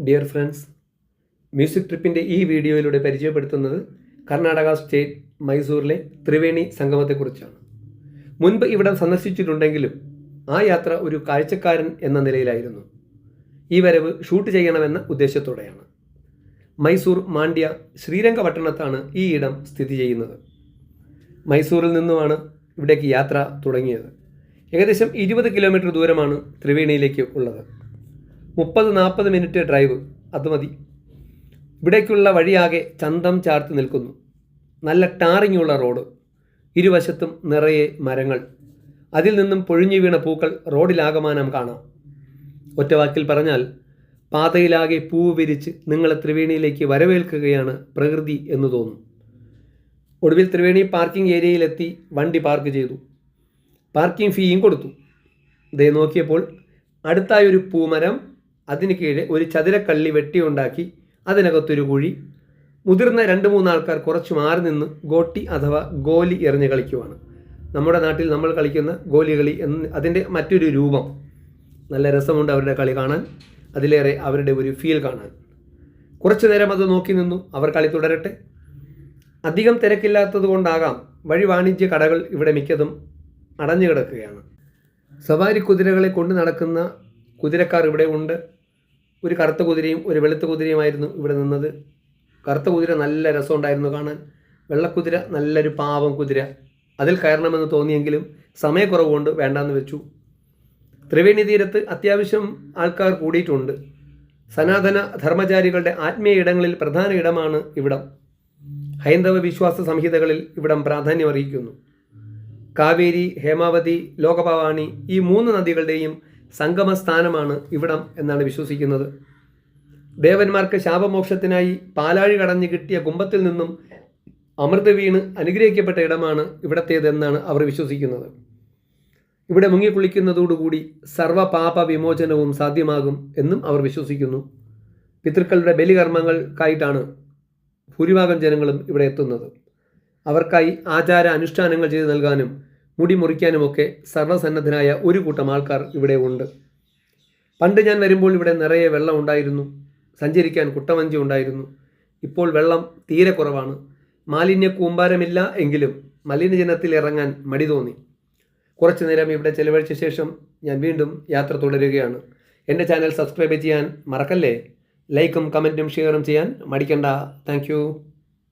Dear friends music ട്രിപ്പിന്റെ ഈ വീഡിയോയിലൂടെ പരിചയപ്പെടുത്തുന്നത് കർണാടക സ്റ്റേറ്റ് മൈസൂരിലെ ത്രിവേണി സംഗമത്തെക്കുറിച്ചാണ്. മുൻപ് ഇവിടെ സന്ദർശിച്ചിട്ടുണ്ടെങ്കിലും ആ യാത്ര ഒരു കാഴ്ചക്കാരൻ എന്ന നിലയിലായിരുന്നു. ഈ വരവ് ഷൂട്ട് ചെയ്യണമെന്ന ഉദ്ദേശത്തോടെയാണ്. മൈസൂർ മാണ്ഡ്യ ശ്രീരംഗപട്ടണത്താണ് ഈ ഇടം സ്ഥിതി ചെയ്യുന്നത്. മൈസൂരിൽ നിന്നുമാണ് ഇവിടേക്ക് യാത്ര തുടങ്ങിയത്. ഏകദേശം ഇരുപത് കിലോമീറ്റർ ദൂരമാണ് ത്രിവേണിയിലേക്ക് ഉള്ളത്. മുപ്പത് നാൽപ്പത് മിനിറ്റ് ഡ്രൈവ് അത് മതി. ഇവിടേക്കുള്ള വഴിയാകെ ചന്തം ചാർത്ത് നിൽക്കുന്നു. നല്ല ടാറിങ്ങുള്ള റോഡ്. ഇരുവശത്തും നിറയെ മരങ്ങൾ. അതിൽ നിന്നും പൊഴിഞ്ഞു വീണ പൂക്കൾ റോഡിലാകമാനം കാണാം. ഒറ്റവാക്കിൽ പറഞ്ഞാൽ പാതയിലാകെ പൂവ് വിരിച്ച് നിങ്ങളെ ത്രിവേണിയിലേക്ക് വരവേൽക്കുകയാണ് പ്രകൃതി എന്ന് തോന്നും. ഒടുവിൽ ത്രിവേണി പാർക്കിംഗ് ഏരിയയിലെത്തി വണ്ടി പാർക്ക് ചെയ്തു. പാർക്കിംഗ് ഫീയും കൊടുത്തു. ഇതേ നോക്കിയപ്പോൾ അടുത്തായൊരു പൂമരം അതിന് കീഴെ ഒരു ചതുരക്കള്ളി വെട്ടിയുണ്ടാക്കി അതിനകത്തൊരു കുഴി. മുതിർന്ന രണ്ട് മൂന്നാൾക്കാർ കുറച്ച് മാറി നിന്ന് ഗോട്ടി അഥവാ ഗോലി എറിഞ്ഞ് കളിക്കുവാണ്. നമ്മുടെ നാട്ടിൽ നമ്മൾ കളിക്കുന്ന ഗോലി കളി എന്ന് അതിന്റെ മറ്റൊരു രൂപം. നല്ല രസമുണ്ട് അവരുടെ കളി കാണാൻ. അതിലേറെ അവരുടെ ഒരു ഫീൽ കാണാൻ. കുറച്ചു നേരം അത് നോക്കി നിന്നു. അവർ കളി തുടരട്ടെ. അധികം തിരക്കില്ലാത്തത് കൊണ്ടാകാം. വഴി വാണിജ്യ കടകൾ ഇവിടെ മിക്കതും അടഞ്ഞു കിടക്കുകയാണ്. സവാരി കുതിരകളെ കൊണ്ട് നടക്കുന്ന കുതിരക്കാർ ഇവിടെ ഉണ്ട്. ഒരു കറുത്ത കുതിരയും ഒരു വെളുത്ത കുതിരയുമായിരുന്നു ഇവിടെ നിന്നത്. കറുത്ത കുതിര നല്ല രസമുണ്ടായിരുന്നു കാണാൻ. വെള്ളക്കുതിര നല്ലൊരു പാവം കുതിര. അതിൽ കയറണമെന്ന് തോന്നിയെങ്കിലും സമയക്കുറവ് കൊണ്ട് വേണ്ടാന്ന് വെച്ചു. ത്രിവേണി തീരത്ത് അത്യാവശ്യം ആൾക്കാർ കൂടിയിട്ടുണ്ട്. സനാതന ധർമ്മചാരികളുടെ ആത്മീയ ഇടങ്ങളിൽ പ്രധാന ഇടമാണ് ഇവിടം. ഹൈന്ദവ വിശ്വാസ സംഹിതകളിൽ ഇവിടം പ്രാധാന്യം അറിയിക്കുന്നു കാവേരി ഹേമാവതി ലോകഭവാനി ഈ മൂന്ന് നദികളുടെയും സംഗമസ്ഥാനമാണ് ഇവിടം എന്നാണ് വിശ്വസിക്കുന്നത്. ദേവന്മാർക്ക് ശാപമോക്ഷത്തിനായി പാലാഴി കടഞ്ഞു കിട്ടിയ കുംഭത്തിൽ നിന്നും അമൃത വീണ് അനുഗ്രഹിക്കപ്പെട്ട ഇടമാണ് ഇവിടത്തേതെന്നാണ് അവർ വിശ്വസിക്കുന്നത്. ഇവിടെ മുങ്ങിക്കുളിക്കുന്നതോടുകൂടി സർവപാപ വിമോചനവും സാധ്യമാകും എന്നും അവർ വിശ്വസിക്കുന്നു. പിതൃക്കളുടെ ബലികർമ്മങ്ങൾക്കായിട്ടാണ് ഭൂരിഭാഗം ജനങ്ങളും ഇവിടെ എത്തുന്നത്. അവർക്കായി ആചാര അനുഷ്ഠാനങ്ങൾ ചെയ്തു നൽകാനും മുടി മുറിക്കാനുമൊക്കെ സർവസന്നദ്ധനായ ഒരു കൂട്ടം ആൾക്കാർ ഇവിടെ ഉണ്ട്. പണ്ട് ഞാൻ വരുമ്പോൾ ഇവിടെ നിറയെ വെള്ളം ഉണ്ടായിരുന്നു. സഞ്ചരിക്കാൻ കുട്ടവഞ്ചി ഉണ്ടായിരുന്നു. ഇപ്പോൾ വെള്ളം തീരെ കുറവാണ്. മാലിന്യ കൂമ്പാരമില്ല എങ്കിലും മലിനജനത്തിൽ ഇറങ്ങാൻ മടി തോന്നി. കുറച്ചു നേരം ഇവിടെ ചെലവഴിച്ച ശേഷം ഞാൻ വീണ്ടും യാത്ര തുടരുകയാണ്. എന്റെ ചാനൽ സബ്സ്ക്രൈബ് ചെയ്യാൻ മറക്കല്ലേ? ലൈക്കും കമന്റും ഷെയറും ചെയ്യാൻ മടിക്കണ്ട. താങ്ക്